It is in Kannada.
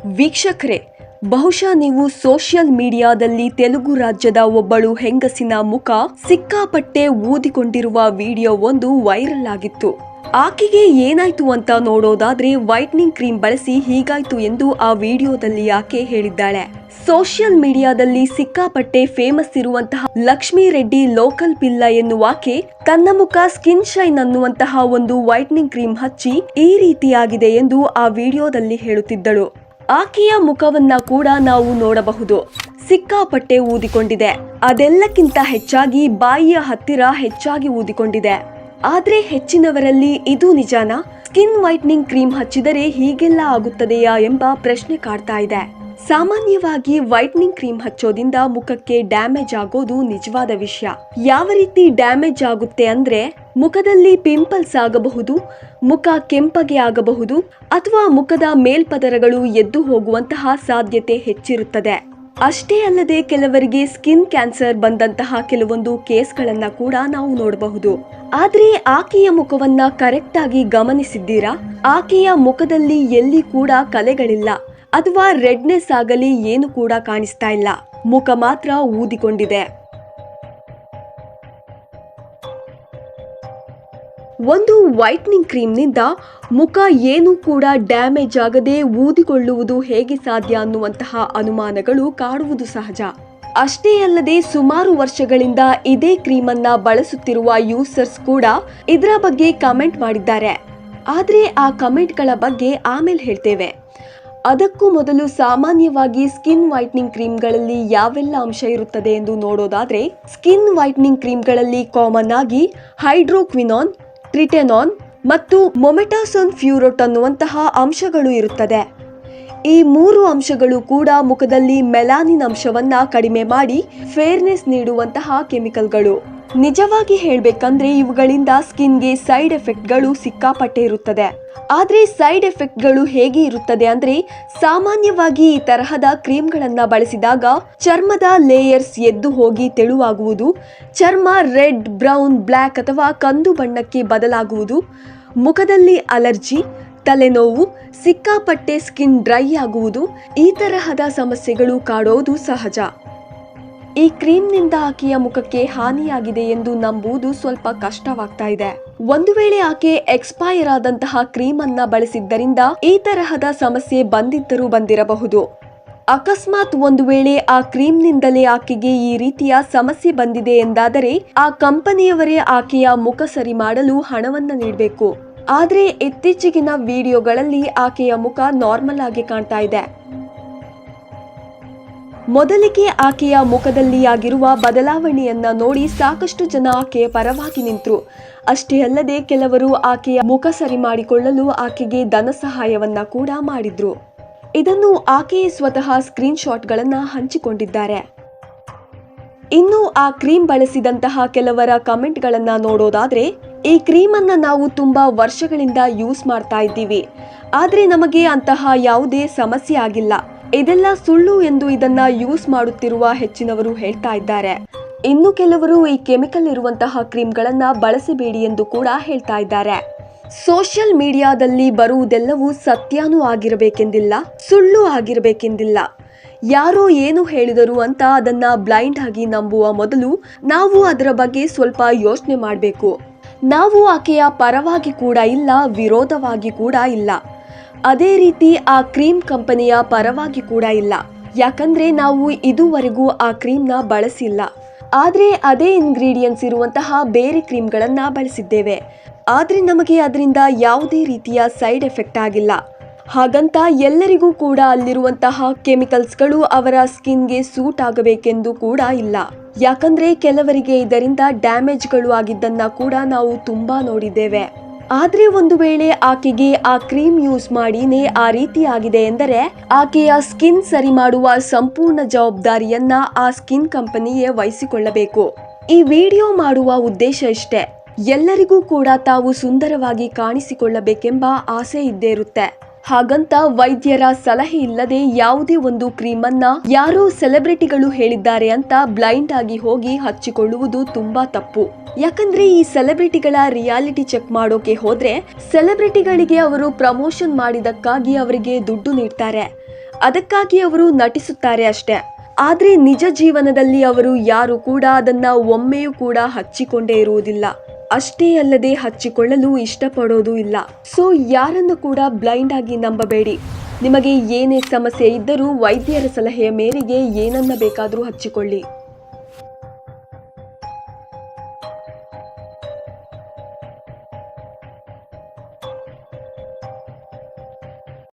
ವೀಕ್ಷಕರೇ, ಬಹುಶಃ ನೀವು ಸೋಷಿಯಲ್ ಮೀಡಿಯಾದಲ್ಲಿ ತೆಲುಗು ರಾಜ್ಯದ ಒಬ್ಬಳು ಹೆಂಗಸಿನ ಮುಖ ಸಿಕ್ಕಾಪಟ್ಟೆ ಊದಿಕೊಂಡಿರುವ ವಿಡಿಯೋ ಒಂದು ವೈರಲ್ ಆಗಿತ್ತು. ಆಕೆಗೆ ಏನಾಯ್ತು ಅಂತ ನೋಡೋದಾದ್ರೆ ವೈಟ್ನಿಂಗ್ ಕ್ರೀಮ್ ಬಳಸಿ ಹೀಗಾಯ್ತು ಎಂದು ಆ ವಿಡಿಯೋದಲ್ಲಿ ಆಕೆ ಹೇಳಿದ್ದಾಳೆ. ಸೋಷಿಯಲ್ ಮೀಡಿಯಾದಲ್ಲಿ ಸಿಕ್ಕಾಪಟ್ಟೆ ಫೇಮಸ್ ಇರುವಂತಹ ಲಕ್ಷ್ಮೀ ರೆಡ್ಡಿ ಲೋಕಲ್ ಪಿಲ್ಲ ಎನ್ನುವಾಕೆ ತನ್ನ ಮುಖ ಸ್ಕಿನ್ ಶೈನ್ ಅನ್ನುವಂತಹ ಒಂದು ವೈಟ್ನಿಂಗ್ ಕ್ರೀಮ್ ಹಚ್ಚಿ ಈ ರೀತಿಯಾಗಿದೆ ಎಂದು ಆ ವಿಡಿಯೋದಲ್ಲಿ ಹೇಳುತ್ತಿದ್ದಳು. ಆಕೆಯ ಮುಖವನ್ನ ಕೂಡ ನಾವು ನೋಡಬಹುದು. ಸಿಕ್ಕಾಪಟ್ಟೆ ಊದಿಕೊಂಡಿದೆ. ಅದೆಲ್ಲಕ್ಕಿಂತ ಹೆಚ್ಚಾಗಿ ಬಾಯಿಯ ಹತ್ತಿರ ಹೆಚ್ಚಾಗಿ ಊದಿಕೊಂಡಿದೆ. ಆದ್ರೆ ಹೆಚ್ಚಿನವರಲ್ಲಿ ಇದು ನಿಜಾನಾ? ಸ್ಕಿನ್ ವೈಟ್ನಿಂಗ್ ಕ್ರೀಮ್ ಹಚ್ಚಿದರೆ ಹೀಗೆಲ್ಲ ಆಗುತ್ತದೆಯಾ ಎಂಬ ಪ್ರಶ್ನೆ ಕಾಡ್ತಾ ಇದೆ. ಸಾಮಾನ್ಯವಾಗಿ ವೈಟ್ನಿಂಗ್ ಕ್ರೀಮ್ ಹಚ್ಚೋದಿಂದ ಮುಖಕ್ಕೆ ಡ್ಯಾಮೇಜ್ ಆಗೋದು ನಿಜವಾದ ವಿಷಯ. ಯಾವ ರೀತಿ ಡ್ಯಾಮೇಜ್ ಆಗುತ್ತೆ ಅಂದ್ರೆ ಮುಖದಲ್ಲಿ ಪಿಂಪಲ್ಸ್ ಆಗಬಹುದು, ಮುಖ ಕೆಂಪಗೆ ಆಗಬಹುದು ಅಥವಾ ಮುಖದ ಮೇಲ್ಪದರಗಳು ಎದ್ದು ಹೋಗುವಂತಹ ಸಾಧ್ಯತೆ ಹೆಚ್ಚಿರುತ್ತದೆ. ಅಷ್ಟೇ ಅಲ್ಲದೆ ಕೆಲವರಿಗೆ ಸ್ಕಿನ್ ಕ್ಯಾನ್ಸರ್ ಬಂದಂತಹ ಕೆಲವೊಂದು ಕೇಸ್ಗಳನ್ನ ಕೂಡ ನಾವು ನೋಡಬಹುದು. ಆದ್ರೆ ಆಕೆಯ ಮುಖವನ್ನ ಕರೆಕ್ಟ್ ಆಗಿ ಗಮನಿಸಿದ್ದೀರಾ? ಆಕೆಯ ಮುಖದಲ್ಲಿ ಎಲ್ಲಿ ಕೂಡ ಕಲೆಗಳಿಲ್ಲ ಅಥವಾ ರೆಡ್ನೆಸ್ ಆಗಲಿ ಏನು ಕೂಡ ಕಾಣಿಸ್ತಾ ಇಲ್ಲ. ಮುಖ ಮಾತ್ರ ಊದಿಕೊಂಡಿದೆ. ಒಂದು ವೈಟ್ನಿಂಗ್ ಕ್ರೀಮ್ನಿಂದ ಮುಖ ಏನೂ ಕೂಡ ಡ್ಯಾಮೇಜ್ ಆಗದೆ ಊದಿಕೊಳ್ಳುವುದು ಹೇಗೆ ಸಾಧ್ಯ ಅನ್ನುವಂತಹ ಅನುಮಾನಗಳು ಕಾಡುವುದು ಸಹಜ. ಅಷ್ಟೇ ಅಲ್ಲದೆ ಸುಮಾರು ವರ್ಷಗಳಿಂದ ಇದೇ ಕ್ರೀಮನ್ನ ಬಳಸುತ್ತಿರುವ ಯೂಸರ್ಸ್ ಕೂಡ ಇದರ ಬಗ್ಗೆ ಕಮೆಂಟ್ ಮಾಡಿದ್ದಾರೆ. ಆದರೆ ಆ ಕಮೆಂಟ್ಗಳ ಬಗ್ಗೆ ಆಮೇಲೆ ಹೇಳ್ತೇವೆ. ಅದಕ್ಕೂ ಮೊದಲು ಸಾಮಾನ್ಯವಾಗಿ ಸ್ಕಿನ್ ವೈಟ್ನಿಂಗ್ ಕ್ರೀಮ್ಗಳಲ್ಲಿ ಯಾವೆಲ್ಲ ಅಂಶ ಇರುತ್ತದೆ ಎಂದು ನೋಡೋದಾದ್ರೆ, ಸ್ಕಿನ್ ವೈಟ್ನಿಂಗ್ ಕ್ರೀಮ್ಗಳಲ್ಲಿ ಕಾಮನ್ ಆಗಿ ಹೈಡ್ರೋಕ್ವಿನಾನ್ ಟ್ರಿಟೆನಾನ್ ಮತ್ತು ಮೊಮೆಟಾಸೋನ್ ಫ್ಯೂರೋಟ್ ಅನ್ನುವಂತಹ ಅಂಶಗಳು ಇರುತ್ತದೆ. ಈ ಮೂರು ಅಂಶಗಳು ಕೂಡ ಮುಖದಲ್ಲಿ ಮೆಲಾನಿನ್ ಅಂಶವನ್ನ ಕಡಿಮೆ ಮಾಡಿ ಫೇರ್ನೆಸ್ ನೀಡುವಂತಹ ಕೆಮಿಕಲ್ಗಳು. ನಿಜವಾಗಿ ಹೇಳಬೇಕಂದ್ರೆ ಇವುಗಳಿಂದ ಸ್ಕಿನ್ಗೆ ಸೈಡ್ ಎಫೆಕ್ಟ್ಗಳು ಸಿಕ್ಕಾಪಟ್ಟೆ ಇರುತ್ತದೆ ಆದರೆ ಸೈಡ್ ಎಫೆಕ್ಟ್ಗಳು ಹೇಗೆ ಇರುತ್ತದೆ ಅಂದರೆ ಸಾಮಾನ್ಯವಾಗಿ ಈ ತರಹದ ಕ್ರೀಮ್ಗಳನ್ನು ಬಳಸಿದಾಗ ಚರ್ಮದ ಲೇಯರ್ಸ್ ಎದ್ದು ಹೋಗಿ ತೆಳುವಾಗುವುದು, ಚರ್ಮ ರೆಡ್, ಬ್ರೌನ್, ಬ್ಲ್ಯಾಕ್ ಅಥವಾ ಕಂದು ಬಣ್ಣಕ್ಕೆ ಬದಲಾಗುವುದು, ಮುಖದಲ್ಲಿ ಅಲರ್ಜಿ, ತಲೆನೋವು, ಸಿಕ್ಕಾಪಟ್ಟೆ ಸ್ಕಿನ್ ಡ್ರೈ ಆಗುವುದು, ಈ ತರಹದ ಸಮಸ್ಯೆಗಳು ಕಾಡೋದು ಸಹಜ. ಈ ಕ್ರೀಮ್ನಿಂದ ಆಕೆಯ ಮುಖಕ್ಕೆ ಹಾನಿಯಾಗಿದೆ ಎಂದು ನಂಬುವುದು ಸ್ವಲ್ಪ ಕಷ್ಟವಾಗ್ತಾ ಇದೆ. ಒಂದು ವೇಳೆ ಆಕೆ ಎಕ್ಸ್ಪೈರ್ ಆದಂತಹ ಕ್ರೀಮ್ ಅನ್ನ ಬಳಸಿದ್ದರಿಂದ ಈ ತರಹದ ಸಮಸ್ಯೆ ಬಂದಿದ್ದರೂ ಬಂದಿರಬಹುದು. ಅಕಸ್ಮಾತ್ ಒಂದು ವೇಳೆ ಆ ಕ್ರೀಮ್ನಿಂದಲೇ ಆಕೆಗೆ ಈ ರೀತಿಯ ಸಮಸ್ಯೆ ಬಂದಿದೆ ಎಂದಾದರೆ ಆ ಕಂಪನಿಯವರೇ ಆಕೆಯ ಮುಖ ಸರಿ ಮಾಡಲು ಹಣವನ್ನ ನೀಡಬೇಕು. ಆದರೆ ಇತ್ತೀಚೆಗಿನ ವಿಡಿಯೋಗಳಲ್ಲಿ ಆಕೆಯ ಮುಖ ನಾರ್ಮಲ್ ಆಗಿ ಕಾಣ್ತಾ ಇದೆ. ಮೊದಲಿಗೆ ಆಕೆಯ ಮುಖದಲ್ಲಿ ಆಗಿರುವ ಬದಲಾವಣೆಯನ್ನ ನೋಡಿ ಸಾಕಷ್ಟು ಜನ ಆಕೆಯ ಪರವಾಗಿ ನಿಂತರು. ಅಷ್ಟೇ ಅಲ್ಲದೆ ಕೆಲವರು ಆಕೆಯ ಮುಖ ಸರಿ ಮಾಡಿಕೊಳ್ಳಲು ಆಕೆಗೆ ಧನ ಸಹಾಯವನ್ನ ಕೂಡ ಮಾಡಿದ್ರು. ಇದನ್ನು ಆಕೆಯೇ ಸ್ವತಃ ಸ್ಕ್ರೀನ್ ಶಾಟ್ಗಳನ್ನ ಹಂಚಿಕೊಂಡಿದ್ದಾರೆ. ಇನ್ನು ಆ ಕ್ರೀಮ್ ಬಳಸಿದಂತಹ ಕೆಲವರ ಕಮೆಂಟ್ಗಳನ್ನ ನೋಡೋದಾದ್ರೆ, ಈ ಕ್ರೀಮ್ ಅನ್ನ ನಾವು ತುಂಬಾ ವರ್ಷಗಳಿಂದ ಯೂಸ್ ಮಾಡ್ತಾ ಇದ್ದೀವಿ. ಆದ್ರೆ ನಮಗೆ ಅಂತಹ ಯಾವುದೇ ಸಮಸ್ಯೆ ಆಗಿಲ್ಲ. ಇದೆಲ್ಲ ಸುಳ್ಳು ಎಂದು ಇದನ್ನ ಯೂಸ್ ಮಾಡುತ್ತಿರುವ ಹೆಚ್ಚಿನವರು ಹೇಳ್ತಾ ಇದ್ದಾರೆ. ಇನ್ನು ಕೆಲವರು ಈ ಕೆಮಿಕಲ್ ಇರುವಂತಹ ಕ್ರೀಮ್ಗಳನ್ನ ಬಳಸಬೇಡಿ ಎಂದು ಕೂಡ ಹೇಳ್ತಾ ಇದ್ದಾರೆ. ಸೋಷಿಯಲ್ ಮೀಡಿಯಾದಲ್ಲಿ ಬರುವುದೆಲ್ಲವೂ ಸತ್ಯನೂ ಆಗಿರಬೇಕೆಂದಿಲ್ಲ, ಸುಳ್ಳು ಆಗಿರಬೇಕೆಂದಿಲ್ಲ. ಯಾರೋ ಏನು ಹೇಳಿದರು ಅಂತ ಅದನ್ನ ಬ್ಲೈಂಡ್ ಆಗಿ ನಂಬುವ ಮೊದಲು ನಾವು ಅದರ ಬಗ್ಗೆ ಸ್ವಲ್ಪ ಯೋಚನೆ ಮಾಡಬೇಕು. ನಾವು ಆಕೆಯ ಪರವಾಗಿ ಕೂಡ ಇಲ್ಲ, ವಿರೋಧವಾಗಿ ಕೂಡ ಇಲ್ಲ. ಅದೇ ರೀತಿ ಆ ಕ್ರೀಮ್ ಕಂಪನಿಯ ಪರವಾಗಿ ಕೂಡ ಇಲ್ಲ. ಯಾಕಂದ್ರೆ ನಾವು ಇದುವರೆಗೂ ಆ ಕ್ರೀಮ್ನ ಬಳಸಿಲ್ಲ. ಆದ್ರೆ ಅದೇ ಇಂಗ್ರೀಡಿಯೆಂಟ್ಸ್ ಇರುವಂತಹ ಬೇರೆ ಕ್ರೀಮ್ಗಳನ್ನು ಬಳಸಿದ್ದೇವೆ. ಆದ್ರೆ ನಮಗೆ ಅದರಿಂದ ಯಾವುದೇ ರೀತಿಯ ಸೈಡ್ ಎಫೆಕ್ಟ್ ಆಗಿಲ್ಲ. ಹಾಗಂತ ಎಲ್ಲರಿಗೂ ಕೂಡ ಅಲ್ಲಿರುವಂತಹ ಕೆಮಿಕಲ್ಸ್ಗಳು ಅವರ ಸ್ಕಿನ್ಗೆ ಸೂಟ್ ಆಗಬೇಕೆಂದು ಕೂಡ ಇಲ್ಲ. ಯಾಕಂದ್ರೆ ಕೆಲವರಿಗೆ ಇದರಿಂದ ಡ್ಯಾಮೇಜ್ಗಳು ಆಗಿದ್ದನ್ನು ಕೂಡ ನಾವು ತುಂಬಾ ನೋಡಿದ್ದೇವೆ. ಆದ್ರೆ ಒಂದು ವೇಳೆ ಆಕೆಗೆ ಆ ಕ್ರೀಮ್ ಯೂಸ್ ಮಾಡಿನೇ ಆ ರೀತಿಯಾಗಿದೆ ಎಂದರೆ ಆಕೆಯ ಸ್ಕಿನ್ ಸರಿ ಮಾಡುವ ಸಂಪೂರ್ಣ ಜವಾಬ್ದಾರಿಯನ್ನ ಆ ಸ್ಕಿನ್ ಕಂಪನಿಯೇ ವಹಿಸಿಕೊಳ್ಳಬೇಕು. ಈ ವಿಡಿಯೋ ಮಾಡುವ ಉದ್ದೇಶ ಇಷ್ಟೇ. ಎಲ್ಲರಿಗೂ ಕೂಡ ತಾವು ಸುಂದರವಾಗಿ ಕಾಣಿಸಿಕೊಳ್ಳಬೇಕೆಂಬ ಆಸೆ ಇದ್ದೇ ಇರುತ್ತೆ. ಹಾಗಂತ ವೈದ್ಯರ ಸಲಹೆ ಇಲ್ಲದೆ ಯಾವುದೇ ಒಂದು ಕ್ರೀಮ್ ಅನ್ನ ಯಾರೋ ಸೆಲೆಬ್ರಿಟಿಗಳು ಹೇಳಿದ್ದಾರೆ ಅಂತ ಬ್ಲೈಂಡ್ ಆಗಿ ಹೋಗಿ ಹಚ್ಚಿಕೊಳ್ಳುವುದು ತುಂಬಾ ತಪ್ಪು. ಯಾಕಂದ್ರೆ ಈ ಸೆಲೆಬ್ರಿಟಿಗಳ ರಿಯಾಲಿಟಿ ಚೆಕ್ ಮಾಡೋಕೆ ಹೋದ್ರೆ ಸೆಲೆಬ್ರಿಟಿಗಳಿಗೆ ಅವರು ಪ್ರಮೋಷನ್ ಮಾಡಿದಕ್ಕಾಗಿ ಅವರಿಗೆ ದುಡ್ಡು ನೀಡ್ತಾರೆ. ಅದಕ್ಕಾಗಿ ಅವರು ನಟಿಸುತ್ತಾರೆ ಅಷ್ಟೇ. ಆದ್ರೆ ನಿಜ ಜೀವನದಲ್ಲಿ ಅವರು ಯಾರು ಕೂಡ ಅದನ್ನ ಒಮ್ಮೆಯೂ ಕೂಡ ಹಚ್ಚಿಕೊಂಡೇ ಇರುವುದಿಲ್ಲ. ಅಷ್ಟೇ ಅಲ್ಲದೆ ಹಚ್ಚಿಕೊಳ್ಳಲು ಇಷ್ಟಪಡೋದು ಇಲ್ಲ. ಸೊ ಯಾರನ್ನು ಕೂಡ ಬ್ಲೈಂಡ್ ಆಗಿ ನಂಬಬೇಡಿ. ನಿಮಗೆ ಏನೇ ಸಮಸ್ಯೆ ಇದ್ದರೂ ವೈದ್ಯರ ಸಲಹೆಯ ಮೇರೆಗೆ ಏನನ್ನ ಬೇಕಾದರೂ ಹಚ್ಚಿಕೊಳ್ಳಿ.